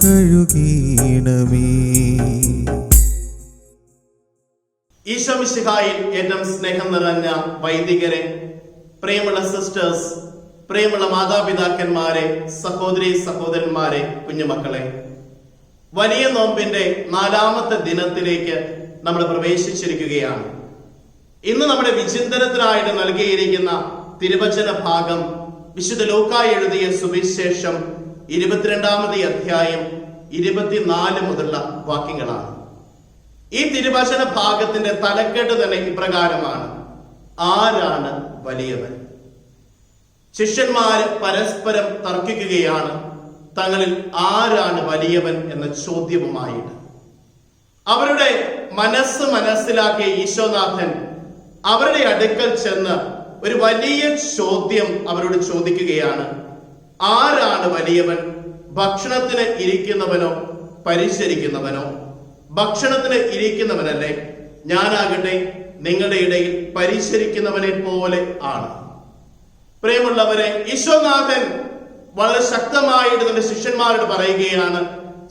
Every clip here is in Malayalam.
കഴുകീണമേ. ഏറ്റവും സ്നേഹം നിറഞ്ഞ വൈദികരെ പ്രിയമുള്ള സിസ്റ്റേഴ്സ് പ്രിയമുള്ള മാതാപിതാക്കന്മാരെ സഹോദരി സഹോദരന്മാരെ കുഞ്ഞുമക്കളെ വലിയ നോമ്പിന്റെ നാലാമത്തെ ദിനത്തിലേക്ക് നമ്മൾ പ്രവേശിച്ചിരിക്കുകയാണ്. ഇന്ന് നമ്മുടെ വിചിന്തനത്തിനായിട്ട് നൽകിയിരിക്കുന്ന തിരുവചന ഭാഗം വിശുദ്ധ ലോക്കായി എഴുതിയ സുവിശേഷം ഇരുപത്തിരണ്ടാമത് അധ്യായം ഇരുപത്തിനാല് മുതലുള്ള വാക്യങ്ങളാണ്. ഈ തിരുഭാഷണ ഭാഗത്തിന്റെ തലക്കെട്ട് തന്നെ ഇപ്രകാരമാണ്. ആരാണ് വലിയവൻ? ശിഷ്യന്മാര് പരസ്പരം തർക്കിക്കുകയാണ് തങ്ങളിൽ ആരാണ് വലിയവൻ എന്ന ചോദ്യവുമായിട്ട്. അവരുടെ മനസ്സ് മനസ്സിലാക്കിയ ഈശോനാഥൻ അവരുടെ അടുക്കൽ ചെന്ന് ഒരു വലിയ ചോദ്യം അവരോട് ചോദിക്കുകയാണ്. ആരാണ് വലിയവൻ? ഭക്ഷണത്തിന് ഇരിക്കുന്നവനോ പരിശരിക്കുന്നവനോ? ഭക്ഷണത്തിന് ഇരിക്കുന്നവനല്ലേ? ഞാനാകട്ടെ നിങ്ങളുടെ ഇടയിൽ പരിശരിക്കുന്നവനെ പോലെ ആണ്. പ്രിയമുള്ളവരെ ഈശോനാഥൻ വളരെ ശക്തമായിട്ട് തന്റെ ശിഷ്യന്മാരോട് പറയുകയാണ്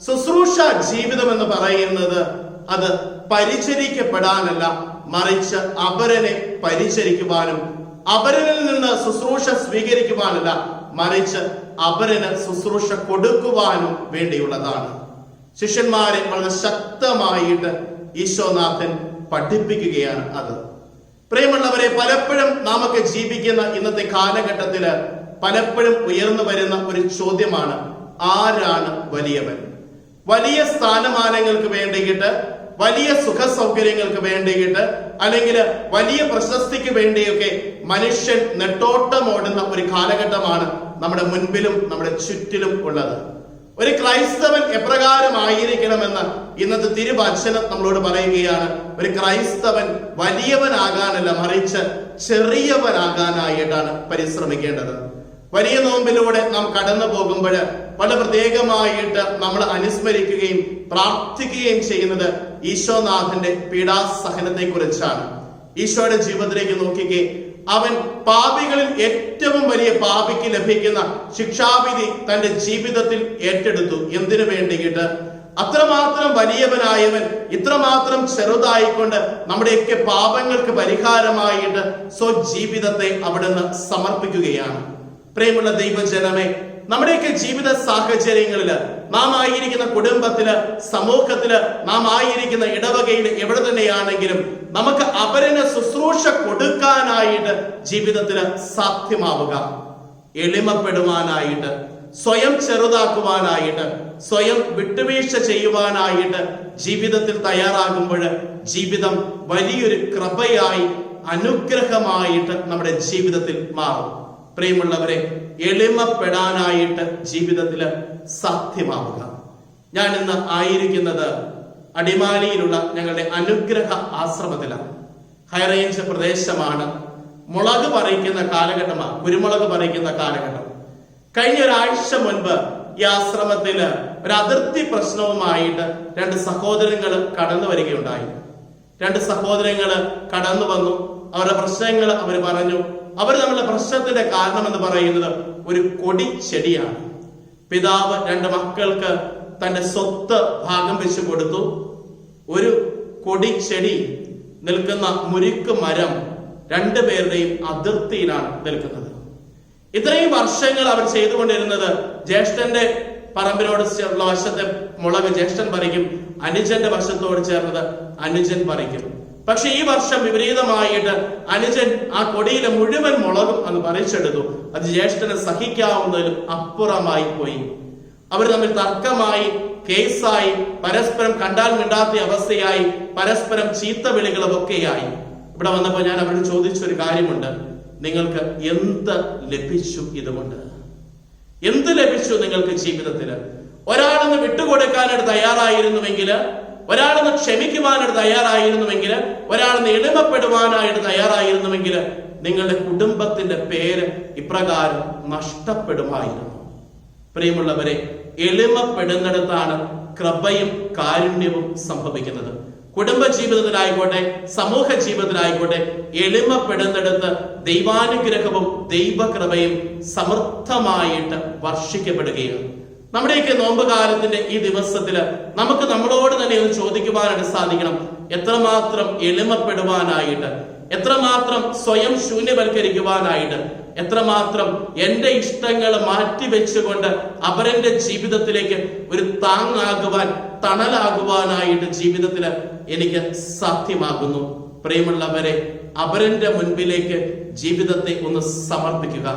ശുശ്രൂഷ ജീവിതം എന്ന് പറയുന്നത് അത് പരിചരിക്കപ്പെടാനല്ല മറിച്ച് അപരനെ പരിചരിക്കുവാനും അപരനിൽ നിന്ന് ശുശ്രൂഷ സ്വീകരിക്കുവാനല്ല മറിച്ച് അപരന് ശുശ്രൂഷ കൊടുക്കുവാനും വേണ്ടിയുള്ളതാണ്. ശിഷ്യന്മാരെ വളരെ ശക്തമായിട്ട് ഈശോനാഥൻ പഠിപ്പിക്കുകയാണ് അത്. പ്രിയമുള്ളവരെ പലപ്പോഴും നാമൊക്കെ ജീവിക്കുന്ന ഇന്നത്തെ കാലഘട്ടത്തിൽ പലപ്പോഴും ഉയർന്നു വരുന്ന ഒരു ചോദ്യമാണ് ആരാണ് വലിയവൻ? വലിയ സ്ഥാനമാനങ്ങൾക്ക് വേണ്ടിയിട്ട് വലിയ സുഖ സൗകര്യങ്ങൾക്ക് വേണ്ടിയിട്ട് അല്ലെങ്കിൽ വലിയ പ്രശസ്തിക്ക് വേണ്ടിയൊക്കെ മനുഷ്യൻ നെട്ടോട്ടമോടുന്ന ഒരു കാലഘട്ടമാണ് നമ്മുടെ മുൻപിലും നമ്മുടെ ചുറ്റിലും ഉള്ളത്. ഒരു ക്രൈസ്തവൻ എപ്രകാരമായിരിക്കണമെന്ന് ഇന്നത്തെ തിരുവചനം നമ്മളോട് പറയുകയാണ്. ഒരു ക്രൈസ്തവൻ വലിയവനാകാനല്ല മറിച്ച് ചെറിയവനാകാനായിട്ടാണ് പരിശ്രമിക്കേണ്ടത്. വലിയ നോമ്പിലൂടെ നാം കടന്നു പോകുമ്പോൾ വളരെ പ്രത്യേകമായിട്ട് നമ്മൾ അനുസ്മരിക്കുകയും പ്രാർത്ഥിക്കുകയും ചെയ്യുന്നത് ഈശോനാഥന്റെ പീഡാസഹനത്തെ കുറിച്ചാണ് ഈശോയുടെ ജീവിതത്തിലേക്ക് നോക്കിക്കേ അവൻ പാപികളിൽ ഏറ്റവും വലിയ പാപിക്ക് ലഭിക്കുന്ന ശിക്ഷാവിധി തന്റെ ജീവിതത്തിൽ ഏറ്റെടുത്തു. എന്തിനു വേണ്ടിയിട്ട്? അത്രമാത്രം വലിയവനായവൻ ഇത്രമാത്രം ചെറുതായിക്കൊണ്ട് നമ്മുടെയൊക്കെ പാപങ്ങൾക്ക് പരിഹാരമായിട്ട് സ്വജീവിതത്തെ അവിടുന്ന് സമർപ്പിക്കുകയാണ്. പ്രേമുള്ള ദൈവജനമേ നമ്മുടെയൊക്കെ ജീവിത സാഹചര്യങ്ങളിൽ നാം ആയിരിക്കുന്ന കുടുംബത്തിൽ സമൂഹത്തിൽ നാം ആയിരിക്കുന്ന ഇടവകയിൽ എവിടെ തന്നെയാണെങ്കിലും നമുക്ക് അപരന് ശുശ്രൂഷ കൊടുക്കാനായിട്ട് ജീവിതത്തിൽ സാധ്യമാവുക. എളിമപ്പെടുവാനായിട്ട് സ്വയം ചെറുതാക്കുവാനായിട്ട് സ്വയം വിട്ടുവീഴ്ച ചെയ്യുവാനായിട്ട് ജീവിതത്തിൽ തയ്യാറാകുമ്പോൾ ജീവിതം വലിയൊരു കൃപയായി അനുഗ്രഹമായിട്ട് നമ്മുടെ ജീവിതത്തിൽ മാറും. പ്രിയമുള്ളവരെ എളിമപ്പെടാനായിട്ട് ജീവിതത്തിൽ സാധ്യമാവുക ഞാൻ ഇന്ന് ആയിരിക്കുന്നത് അടിമാലിയിലുള്ള ഞങ്ങളുടെ അനുഗ്രഹ ആശ്രമത്തിലാണ്. ഹൈറേഞ്ച് പ്രദേശമാണ്. മുളക് പറിക്കുന്ന കാലഘട്ടമാണ്. കുരുമുളക് പറിക്കുന്ന കാലഘട്ടം. കഴിഞ്ഞ ഒരാഴ്ച മുൻപ് ഈ ആശ്രമത്തിൽ ഒരു അതിർത്തി പ്രശ്നവുമായിട്ട് രണ്ട് സഹോദരങ്ങൾ കടന്നു വരികയുണ്ടായി. രണ്ട് സഹോദരങ്ങൾ കടന്നു വന്നു. അവരുടെ പ്രശ്നങ്ങൾ അവർ പറഞ്ഞു. അവർ തമ്മിലുള്ള പ്രശ്നത്തിന്റെ കാരണം എന്ന് പറയുന്നത് ഒരു കൊടി ചെടിയാണ്. പിതാവ് രണ്ട് മക്കൾക്ക് തന്റെ സ്വത്ത് ഭാഗം വെച്ച് കൊടുത്തു. ഒരു കൊടി ചെടി നിൽക്കുന്ന മുരുക്ക് മരം രണ്ടുപേരുടെയും അതിർത്തിയിലാണ് നിൽക്കുന്നത്. ഇത്രയും വർഷങ്ങൾ അവർ ചെയ്തുകൊണ്ടിരുന്നത് ജ്യേഷ്ഠന്റെ പറമ്പിനോട് ഉള്ള വശത്തെ മുളക് ജ്യേഷ്ഠൻ പറിക്കും അനുജന്റെ വശത്തോട് ചേർന്നത് അനുജൻ പറിക്കും. പക്ഷെ ഈ വർഷം വിപരീതമായിട്ട് അനുജൻ ആ കൊടിയിലെ മുഴുവൻ മുളകും അങ്ങ് പറിച്ചെടുത്തു. അത് ജ്യേഷ്ഠനെ സഹിക്കാവുന്നതിലും അപ്പുറമായി പോയി. അവർ തമ്മിൽ തർക്കമായി കേസായി പരസ്പരം കണ്ടാൽ മിണ്ടാത്ത അവസ്ഥയായി പരസ്പരം ചീത്ത വിളികളൊക്കെയായി ഇവിടെ വന്നപ്പോൾ ഞാൻ അവരോട് ചോദിച്ചൊരു കാര്യമുണ്ട്. നിങ്ങൾക്ക് എന്ത് ലഭിച്ചു ഇതുകൊണ്ട്? എന്ത് ലഭിച്ചു നിങ്ങൾക്ക് ജീവിതത്തിൽ ഒരാളൊന്ന് വിട്ടുകൊടുക്കാനായിട്ട് തയ്യാറായിരുന്നുവെങ്കിൽ ഒരാളൊന്ന് ക്ഷമിക്കുവാനായിട്ട് തയ്യാറായിരുന്നുവെങ്കിൽ ഒരാളൊന്ന് എളിമപ്പെടുവാനായിട്ട് തയ്യാറായിരുന്നുവെങ്കിൽ നിങ്ങളുടെ കുടുംബത്തിന്റെ പേര് ഇപ്രകാരം നഷ്ടപ്പെടുമായിരുന്നു. പ്രിയമുള്ളവരെ എളിമപ്പെടുന്നിടത്താണ് കൃപയും കാരുണ്യവും സംഭവിക്കുന്നത്. കുടുംബ ജീവിതത്തിലായിക്കോട്ടെ സമൂഹ ജീവിതത്തിലായിക്കോട്ടെ എളിമപ്പെടുന്നിടത്ത് ദൈവാനുഗ്രഹവും ദൈവകൃപയും സമൃദ്ധമായിട്ട് വർഷിക്കപ്പെടുകയാണ്. നമ്മുടെയൊക്കെ നോമ്പ് കാലത്തിന്റെ ഈ ദിവസത്തിൽ നമുക്ക് നമ്മളോട് തന്നെ ഒന്ന് ചോദിക്കുവാനായിട്ട് സാധിക്കണം. എത്രമാത്രം എളിമപ്പെടുവാനായിട്ട് എത്രമാത്രം സ്വയം ശൂന്യവൽക്കരിക്കുവാനായിട്ട് എത്രമാത്രം എന്റെ ഇഷ്ടങ്ങൾ മാറ്റിവെച്ചുകൊണ്ട് അവരെന്റെ ജീവിതത്തിലേക്ക് ഒരു താങ്ങാകുവാൻ തണലാകുവാനായിട്ട് ജീവിതത്തിൽ എനിക്ക് സാധ്യമാകുന്നു. പ്രിയമുള്ളവരെ അവരന്റെ മുൻപിലേക്ക് ജീവിതത്തെ ഒന്ന് സമർപ്പിക്കുക.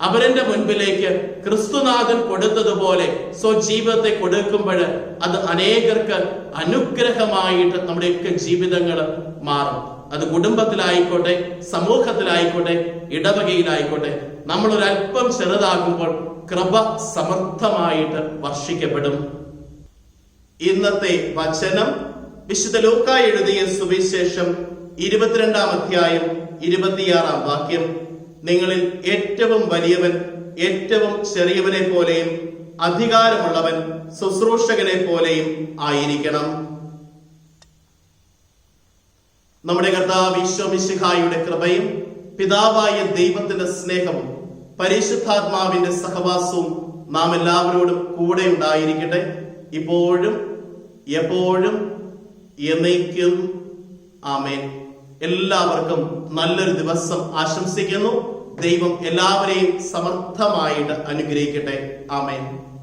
അവരന്റെ മുൻപിലേക്ക് ക്രിസ്തുനാഥൻ കൊടുത്തതുപോലെ സ്വജീവിതത്തെ കൊടുക്കുമ്പോൾ അത് അനേകർക്ക് അനുഗ്രഹമായിട്ട് നമ്മുടെയൊക്കെ ജീവിതങ്ങൾ മാറും. അത് കുടുംബത്തിലായിക്കോട്ടെ സമൂഹത്തിലായിക്കോട്ടെ ഇടവകയിലായിക്കോട്ടെ നമ്മൾ ഒരല്പം ചെറുതാകുമ്പോൾ കൃപ സമർത്ഥമായിട്ട് വർഷിക്കപ്പെടും. ഇന്നത്തെ വചനം വിശുദ്ധ ലൂക്ക എഴുതിയ സുവിശേഷം ഇരുപത്തിരണ്ടാം അധ്യായം ഇരുപത്തിയാറാം വാക്യം. നിങ്ങളിൽ ഏറ്റവും വലിയവൻ ഏറ്റവും ചെറിയവനെ പോലെയും അധികാരമുള്ളവൻ ശുശ്രൂഷകനെ പോലെയും ആയിരിക്കണം. നമ്മുടെ കർത്താവ് ഈശോമിശിഹായുടെ കൃപയും പിതാവായ ദൈവത്തിന്റെ സ്നേഹവും പരിശുദ്ധാത്മാവിന്റെ സഹവാസവും നാം എല്ലാവരോടും കൂടെ ഉണ്ടായിരിക്കട്ടെ. ഇപ്പോഴും എപ്പോഴും എന്നേക്കും. ആമേൻ. എല്ലാവർക്കും നല്ലൊരു ദിവസം ആശംസിക്കുന്നു. ദൈവം എല്ലാവരെയും സമർത്ഥമായിട്ട് അനുഗ്രഹിക്കട്ടെ. ആമേൻ.